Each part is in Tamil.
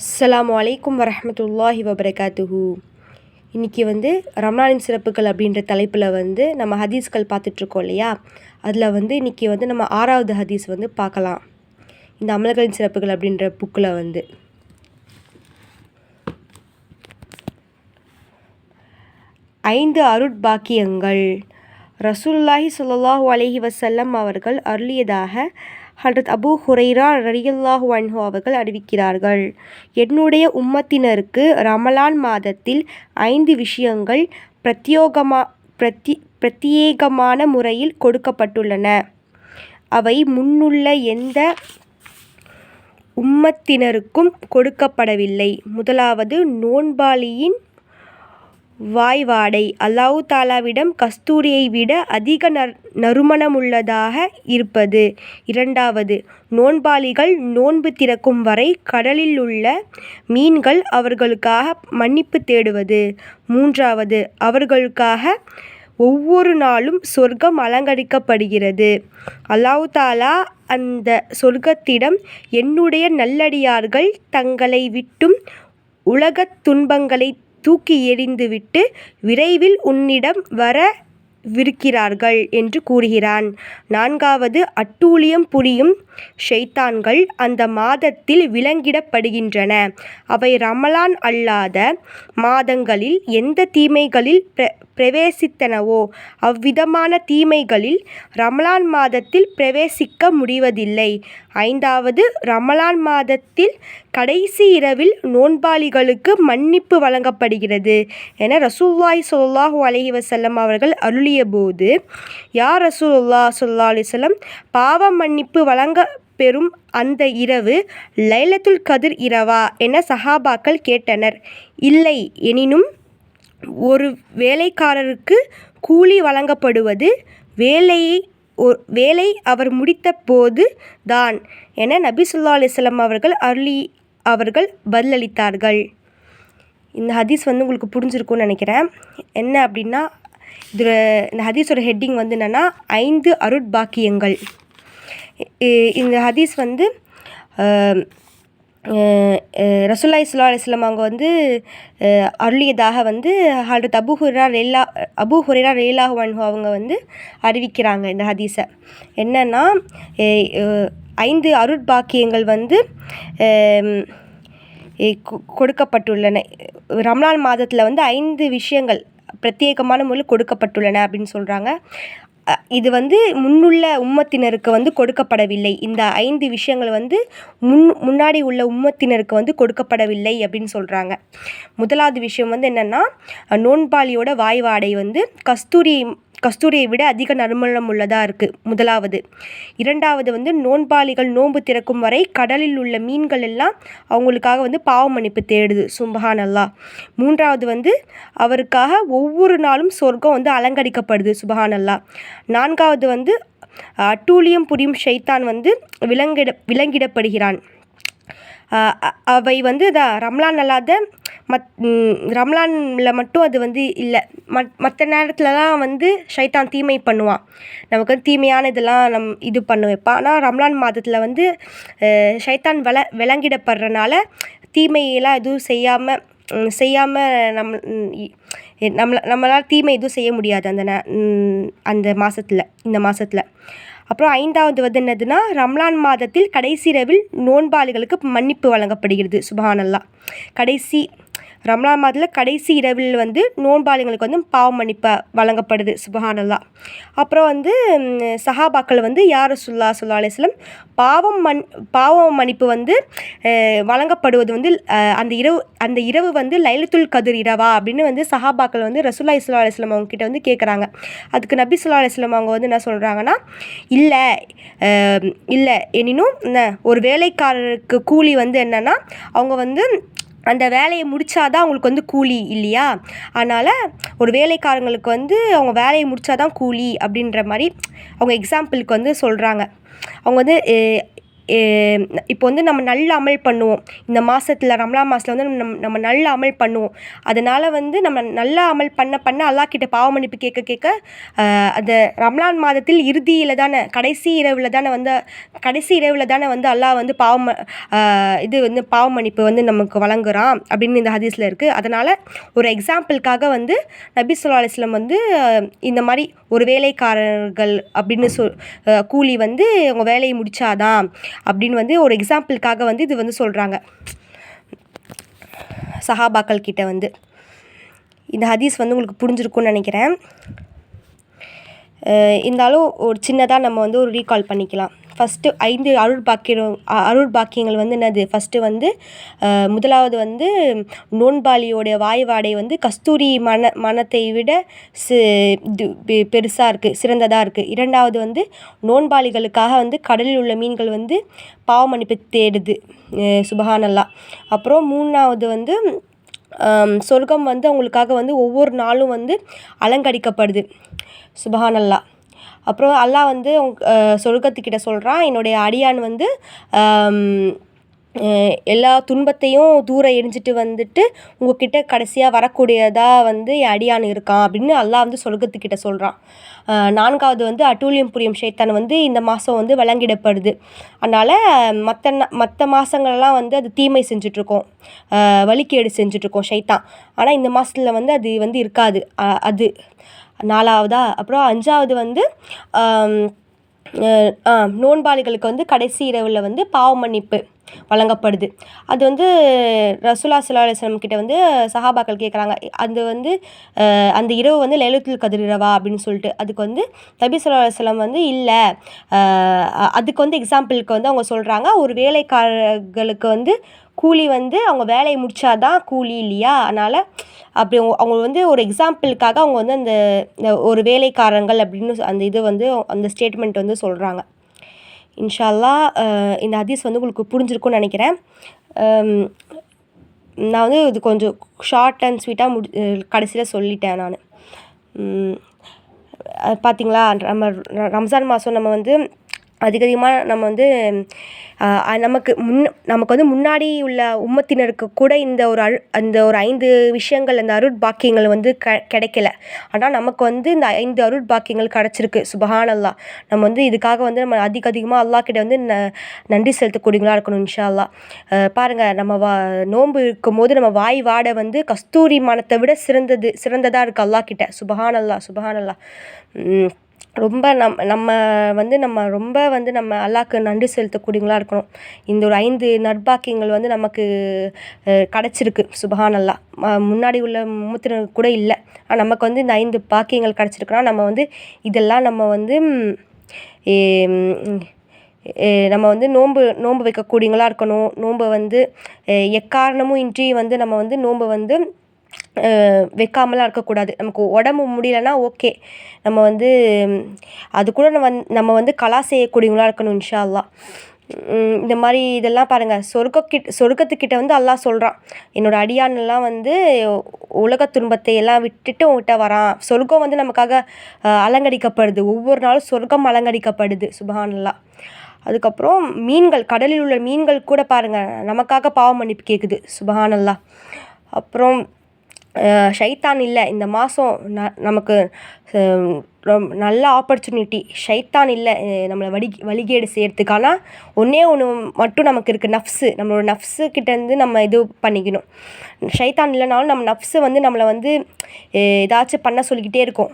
அஸ்லாம் அலைக்கும் வரமத்துல்லாஹி வபரகாத்துஹு. இன்றைக்கி வந்து ரம்லானின் சிறப்புகள் அப்படின்ற தலைப்பில் வந்து நம்ம ஹதீஸ்கள் பார்த்துட்ருக்கோம் இல்லையா? அதில் வந்து இன்றைக்கி வந்து நம்ம ஆறாவது ஹதீஸ் வந்து பார்க்கலாம். இந்த அமல்களின் சிறப்புகள் அப்படின்ற புக்கில் வந்து. ஐந்து அருட்பாக்கியங்கள் ரசூல்லாஹி சொல்லாஹு அலஹி வசல்லம் அவர்கள் அருளியதாக ஹல்ரத் அபு ஹுரைரா ரலியல்லாஹு அன்ஹு அவர்கள் அறிவிக்கிறார்கள். என்னுடைய உம்மத்தினருக்கு ரமலான் மாதத்தில் ஐந்து விஷயங்கள் பிரத்யோகமா பிரத்தி பிரத்யேகமான முறையில் கொடுக்கப்பட்டுள்ளன. அவை முன்னுள்ள எந்த உம்மத்தினருக்கும் கொடுக்கப்படவில்லை. முதலாவது நோன்பாளியின் வாய்வாடை. அல்லாஹு தாலாவிடம் கஸ்தூரியை விட அதிக நற் நறுமணமுள்ளதாக இருப்பது. இரண்டாவது நோன்பாளிகள் நோன்பு திறக்கும் வரை கடலில் உள்ள மீன்கள் அவர்களுக்காக மன்னிப்பு தேடுவது. மூன்றாவது அவர்களுக்காக ஒவ்வொரு நாளும் சொர்க்கம் அலங்கரிக்கப்படுகிறது. அல்லாஹு தாலா அந்த சொர்க்கத்திடம் என்னுடைய நல்லடியார்கள் தங்களை விட்டும் உலகத் துன்பங்களை தூக்கி எறிந்துவிட்டு விரைவில் உன்னிடம் வரவிருக்கிறார்கள் என்று கூறுகிறான். நான்காவது அட்டூழியம் புரியும் ஷைத்தான்கள் அந்த மாதத்தில் விலங்கிடப்படுகின்றன. அவை ரமலான் அல்லாத மாதங்களில் எந்த தீமைகளில் பிர பிரவேசித்தனவோ? அவ்விதமான தீமைகளில் ரமலான் மாதத்தில் பிரவேசிக்க முடிவதில்லை. ஐந்தாவது ரமலான் மாதத்தில் கடைசி இரவில் நோன்பாளிகளுக்கு மன்னிப்பு வழங்கப்படுகிறது என ரசூல்லாய் சொல்லாஹு அலஹி வசல்லம் அவர்கள் அருளிய போது யார் ரசூல்லா சொல்லா அலிசல்லம் பாவ மன்னிப்பு வழங்க பெறும் அந்த இரவு லைலத்துல் கதிர் இரவா? என சஹாபாக்கள் கேட்டனர். இல்லை எனினும் ஒரு வேலைக்காரருக்கு கூலி வழங்கப்படுவது வேலையை வேலை அவர் முடித்த போது தான் என நபி சொல்லா அலிஸ்லாம் அவர்கள் அருளி அவர்கள் பதிலளித்தார்கள். இந்த ஹதீஸ் வந்து உங்களுக்கு புரிஞ்சிருக்கும்னு நினைக்கிறேன். என்ன அப்படின்னா இதில் இந்த ஹதீஸோட ஹெட்டிங் வந்து என்னென்னா ஐந்து அருட்பாக்கியங்கள். இந்த ஹதீஸ் வந்து ரசுல்லா இஸ்லா அலிஸ்லாம் அவங்க வந்து அருளியதாக வந்து ஹல்ரத் அபு ஹுரா ரெல்லா அபு ஹுரேரா ரேலாஹு அன்ஹு அவங்க வந்து அறிவிக்கிறாங்க இந்த ஹதீஸை. என்னென்னா ஐந்து அருட்பாக்கியங்கள் வந்து கொடுக்கப்பட்டுள்ளன. ரம்லான் மாதத்தில் வந்து ஐந்து விஷயங்கள் பிரத்யேகமான முறையில் கொடுக்கப்பட்டுள்ளன அப்படின்னு சொல்கிறாங்க இது வந்து முன்னுள்ள உம்மத்தினருக்கு வந்து கொடுக்கப்படவில்லை. இந்த ஐந்து விஷயங்கள் வந்து முன் முன்னாடி உள்ள உம்மத்தினருக்கு வந்து கொடுக்கப்படவில்லை அப்படின்னு சொல்கிறாங்க முதலாவது விஷயம் வந்து என்னென்னா நோன்பாளியோட வாய்வாடை வந்து கஸ்தூரி கஸ்தூரியை விட அதிக நறுமணம் உள்ளதாக இருக்குது முதலாவது. இரண்டாவது வந்து நோன்பாளிகள் நோன்பு திறக்கும் வரை கடலில் உள்ள மீன்கள் எல்லாம் அவங்களுக்காக வந்து பாவ மன்னிப்பு தேடுது. சுபஹான் அல்லா மூன்றாவது வந்து அவருக்காக ஒவ்வொரு நாளும் சொர்க்கம் வந்து அலங்கரிக்கப்படுது. சுபஹான் அல்லா நான்காவது வந்து அட்டூழியம் புரியும் ஷைத்தான் வந்து விலங்கிட விலங்கிடப்படுகிறான். அவை வந்து தான் ரம்லான் அல்லாத மத் ரம்லானில் மட்டும் அது வந்து இல்லை. மத் மற்ற நேரத்திலலாம் வந்து ஷைத்தான் தீமை பண்ணுவான். நமக்கு வந்து தீமையான இதெல்லாம் நம் இது பண்ண வைப்பான். ஆனால் ரம்லான் மாதத்தில் வந்து ஷைத்தான் வில விலங்கிடப்படுறனால தீமையெல்லாம் எதுவும் செய்யாமல் செய்யாமல் நம் நம்மளை நம்மளால் தீமை எதுவும் செய்ய முடியாது அந்த நே அந்த மாதத்தில் இந்த மாதத்தில் அப்புறம் ஐந்தாவது வந்து என்னதுன்னா ரம்லான் மாதத்தில் கடைசி இரவில் நோன்பாளிகளுக்கு மன்னிப்பு வழங்கப்படுகிறது. சுபஹானல்லா. கடைசி ரம்லான் மாதத்தில் கடைசி இரவில் வந்து நோன்பாளிகளுக்கு வந்து பாவ மன்னிப்பை வழங்கப்படுது சுபஹானல்லா. அப்புறம் வந்து சஹாபாக்கள் வந்து யார் சுல்லா சுல்லா அலிஸ்லம் பாவம் மன் பாவம் மன்னிப்பு வந்து வழங்கப்படுவது வந்து அந்த இரவு அந்த இரவு வந்து லைலத்துல் கதிர் இரவா அப்படின்னு வந்து சஹாபாக்கள் வந்து ரசுல்லா இஸ்லா அலிஸ்லாம் அவங்க கிட்ட வந்து கேட்குறாங்க அதுக்கு நபி சுல்லா அலிஸ்லாம் அவங்க வந்து என்ன சொல்கிறாங்கன்னா இல்லை இல்லை எனினும் ஒரு வேலைக்காரருக்கு கூலி வந்து என்னென்னா அவங்க வந்து அந்த வேலையை முடித்தாதான் அவங்களுக்கு வந்து கூலி இல்லையா? அதனால் ஒரு வேலைக்காரங்களுக்கு வந்து அவங்க வேலையை முடித்தாதான் கூலி அப்படின்ற மாதிரி அவங்க எக்ஸாம்பிளுக்கு வந்து சொல்கிறாங்க அவங்க வந்து இப்போ வந்து நம்ம நல்ல அமல் பண்ணுவோம். இந்த மாதத்துல ரம்லான் மாதத்துல வந்து நம் நம்ம நல்ல அமல் பண்ணுவோம். அதனால் வந்து நம்ம நல்ல அமல் பண்ண பண்ண அல்லாஹ் கிட்ட பாவ மன்னிப்பு கேட்க கேட்க அந்த ரம்லான் மாதத்தில் இறுதியில் தானே கடைசி இரவில் தானே வந்து கடைசி இரவில் தானே வந்து அல்லாஹ் வந்து பாவம் இது வந்து பாவ மன்னிப்பு வந்து நமக்கு வழங்குறான் அப்படின்னு இந்த ஹதீஸில் இருக்குது அதனால் ஒரு எக்ஸாம்பிளுக்காக வந்து நபி சொல்லா அலிஸ்லம் வந்து இந்த மாதிரி ஒரு வேலைக்காரர்கள் அப்படின்னு சொல் கூலி வந்து அவங்க வேலையை முடித்தாதான் அப்படின்னு வந்து ஒரு எக்ஸாம்பிளுக்காக வந்து இது வந்து சொல்கிறாங்க சஹாபாக்கள் கிட்ட வந்து. இந்த ஹதீஸ் வந்து உங்களுக்கு புரிஞ்சிருக்கும்னு நினைக்கிறேன். இருந்தாலும் ஒரு சின்னதாக நம்ம வந்து ஒரு ரீகால் பண்ணிக்கலாம். ஃபஸ்ட்டு ஐந்து அருள் பாக்கியம் அருள் பாக்கியங்கள் வந்து என்னது? ஃபஸ்ட்டு வந்து முதலாவது வந்து நோன்பாளியோடைய வாய் வாடை வந்து கஸ்தூரி மன மனத்தை விட சி பெருசாக இருக்குது சிறந்ததாக இருக்குது இரண்டாவது வந்து நோன்பாளிகளுக்காக வந்து கடலில் உள்ள மீன்கள் வந்து பாவ மன்னிப்பு தேடுது. சுபஹானல்லா. அப்புறம் மூணாவது வந்து சொர்க்கம் வந்து அவங்களுக்காக வந்து ஒவ்வொரு நாளும் வந்து அலங்கரிக்கப்படுது. சுபஹானல்லா. அப்புறம் அல்லாஹ் வந்து சொர்க்கத்துக்கிட்ட சொல்கிறான் என்னுடைய அடியான் வந்து எல்லா துன்பத்தையும் தூர எரிஞ்சிட்டு வந்துட்டு உங்கக்கிட்ட கடைசியாக வரக்கூடியதாக வந்து என் அடியான் இருக்கான் அப்படின்னு அல்லாஹ் வந்து சொர்க்கத்துக்கிட்ட சொல்கிறான் நான்காவது வந்து அட்டூழியம் புரியும் ஷைத்தான் வந்து இந்த மாதம் வந்து வழங்கிடப்படுது அதனால் மற்ற மற்ற மாதங்கள்லாம் வந்து அது தீமை செஞ்சிட்ருக்கோம். வலிக்கேடு செஞ்சிட்ருக்கோம் ஷைத்தான். ஆனால் இந்த மாதத்துல வந்து அது வந்து இருக்காது. அது நாலாவதா? அப்புறம் அஞ்சாவது வந்து நோன்பாளிகளுக்கு வந்து கடைசி இரவில் வந்து பாவ மன்னிப்பு வழங்கப்படுது. அது வந்து ரசூலா சல்லா கிட்ட வந்து சஹாபாக்கள் கேட்குறாங்க அது வந்து அந்த இரவு வந்து லைலத்துல் கதிர் இரவா அப்படின்னு சொல்லிட்டு அதுக்கு வந்து நபி சொல்லா வந்து இல்லை. அதுக்கு வந்து எக்ஸாம்பிளுக்கு வந்து அவங்க சொல்கிறாங்க ஒரு வேலைக்காரர்களுக்கு வந்து கூலி வந்து அவங்க வேலையை முடிச்சாதான் கூலி இல்லையா? அதனால் அப்படி அவங்க வந்து ஒரு எக்ஸாம்பிளுக்காக அவங்க வந்து அந்த ஒரு வேலைக்காரங்கள் அப்படின்னு அந்த இது வந்து அந்த ஸ்டேட்மெண்ட் வந்து சொல்கிறாங்க இன்ஷால்லா இந்த ஹதீஸ் வந்து உங்களுக்கு புரிஞ்சிருக்கும்னு நினைக்கிறேன். நான் வந்து இது கொஞ்சம் ஷார்ட் அண்ட் ஸ்வீட்டாக முடி கடைசியில் சொல்லிட்டேன் நான். பார்த்தீங்களா நம்ம ரம்ஜான் மாதம் நம்ம வந்து அதிகமாக நம்ம வந்து நமக்கு முன் நமக்கு வந்து முன்னாடி உள்ள உம்மத்தினருக்கு கூட இந்த ஒரு அரு அந்த ஒரு ஐந்து விஷயங்கள் அந்த அருட்பாக்கியங்கள் வந்து க கிடைக்கல. ஆனால் நமக்கு வந்து இந்த ஐந்து அருட்பாக்கியங்கள் கிடச்சிருக்கு. சுபஹானல்லா. நம்ம வந்து இதுக்காக வந்து நம்ம அதிக அதிகமாக அல்லா கிட்ட வந்து ந நன்றி செலுத்தக்கூடியவங்களா இருக்கணும் இன்ஷா அல்லா பாருங்கள் நம்ம வா நோன்பு இருக்கும்போது நம்ம வாய் வாட வந்து கஸ்தூரி மனத்தை விட சிறந்தது சிறந்ததாக இருக்குது அல்லா கிட்ட. சுபஹானல்லா சுபஹானல்லா. ரொம்ப நம் நம்ம வந்து நம்ம ரொம்ப வந்து நம்ம அல்லாஹ்க்கு நன்றி செலுத்தக்கூடியவங்களா இருக்கணும். இந்த ஒரு ஐந்து நற்பாக்கியங்கள் வந்து நமக்கு கிடச்சிருக்கு. சுபஹான் அல்லா முன்னாடி உள்ள முத்தினருக்கு கூட இல்லை. ஆனால் நமக்கு வந்து இந்த ஐந்து பாக்கியங்கள் கிடச்சிருக்குன்னா நம்ம வந்து இதெல்லாம் நம்ம வந்து நம்ம வந்து நோன்பு நோன்பு வைக்கக்கூடியவங்களா இருக்கணும். நோன்பை வந்து எக்காரணமும் இன்றி வந்து நம்ம வந்து நோன்பை வந்து வைக்காமலாம் இருக்கக்கூடாது. நமக்கு உடம்பு முடியலன்னா ஓகே நம்ம வந்து அது கூட நம்ம நம்ம வந்து கலா செய்யக்கூடியவங்களா இருக்கணும் இன்ஷா அல்லா இந்த மாதிரி இதெல்லாம் பாருங்கள் சொர்க்கக்கிட் சொர்க்கத்துக்கிட்ட வந்து அல்லாஹ் சொல்கிறான் என்னோடய அடியானெல்லாம் வந்து உலக துன்பத்தை எல்லாம் விட்டுட்டு உங்ககிட்ட வரான். சொர்க்கம் வந்து நமக்காக அலங்கரிக்கப்படுது. ஒவ்வொரு நாளும் சொர்க்கம் அலங்கரிக்கப்படுது. சுபஹானல்லா அதுக்கப்புறம் மீன்கள் கடலில் உள்ள மீன்கள் கூட பாருங்கள் நமக்காக பாவம் மன்னிப்பு கேட்குது சுபஹானல்லா அப்புறம் ஷைத்தான் இல்லை. இந்த மாதம் ந நமக்கு ரொம் நல்ல ஆப்பர்ச்சுனிட்டி ஷைத்தான் இல்லை நம்மளை வடி வழிகேடு செய்கிறதுக்கு ஆனால் ஒன்றே ஒன்று மட்டும் நமக்கு இருக்குது நஃப்ஸு. நம்மளோட நஃப்ஸு கிட்டேருந்து நம்ம இது பண்ணிக்கணும். ஷைத்தான் இல்லைனாலும் நம்ம நஃப்ஸு வந்து நம்மளை வந்து ஏதாச்சும் பண்ண சொல்லிக்கிட்டே இருக்கும்.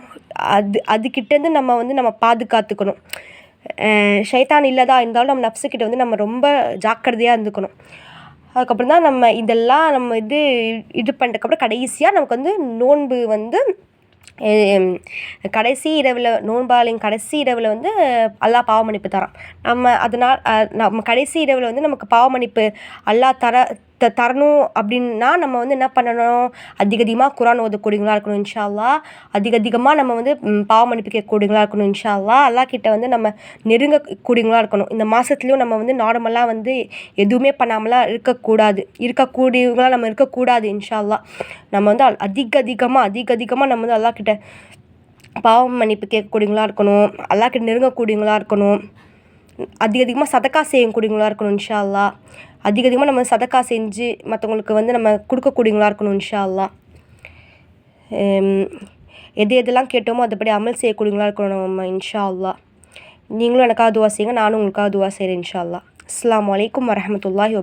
அது அதுக்கிட்டேருந்து நம்ம வந்து நம்ம பாதுகாத்துக்கணும். ஷைத்தான் இல்லைதா இருந்தாலும் நம்ம நஃப்ஸுக்கிட்ட வந்து நம்ம ரொம்ப ஜாக்கிரதையாக இருந்துக்கணும். அதுக்கப்புறம் தான் நம்ம இதெல்லாம் நம்ம இது இது பண்ணுறதுக்கப்புறம் கடைசியாக நமக்கு வந்து நோன்பு வந்து கடைசி இரவில் நோன்பாளின் கடைசி இரவில் வந்து அல்லா பாவ மன்னிப்பு தரான். நம்ம அதனால் நம்ம கடைசி இரவில் வந்து நமக்கு பாவ மன்னிப்பு தர த தரணும் அப்படின்னா நம்ம வந்து என்ன பண்ணணும்? அதிக அதிகமாக குரான் ஓதக்கூடியவங்களா இருக்கணும் இன்ஷா அல்லா அதிக அதிகமாக நம்ம வந்து பாவ மன்னிப்பு கேட்கக்கூடியவங்களா இருக்கணும் இன்ஷா அல்லா அல்லா கிட்ட வந்து நம்ம நெருங்க நெருங்கக்கூடியவங்களா இருக்கணும். இந்த மாதத்துலையும் நம்ம வந்து நார்மலாக வந்து எதுவுமே பண்ணாமலாம் இருக்கக்கூடாது. இருக்கக்கூடியவங்களாக நம்ம இருக்கக்கூடாது இன்ஷா அல்லா நம்ம வந்து அதிக அதிகமாக அதிக அதிகமாக நம்ம வந்து அல்லா கிட்ட பாவம் மன்னிப்பு கேட்கக்கூடியவங்களா இருக்கணும். அல்லா கிட்ட நெருங்கக்கூடியவங்களா இருக்கணும். அதிக அதிகமாக சதக்கா செய்யக்கூடியவங்களா இருக்கணும் இன்ஷா அதிக அதிகமாக நம்ம சதக்கா செஞ்சு மற்றவங்களுக்கு வந்து நம்ம கொடுக்கக்கூடியவங்களா இருக்கணும் இன்ஷா அல்லாஹ் எது எதெல்லாம் கேட்டோமோ அதுபடி அமல் செய்யக்கூடியவங்களா இருக்கணும் நம்ம இன்ஷா நீங்களும் எனக்காக துவா செய்யுங்க நானும் உங்களுக்காக துவா செய்கிறேன் இன்ஷா அல்லாஹ் அஸ்ஸலாமு அலைக்கும் வரஹ்மத்துல்லாஹி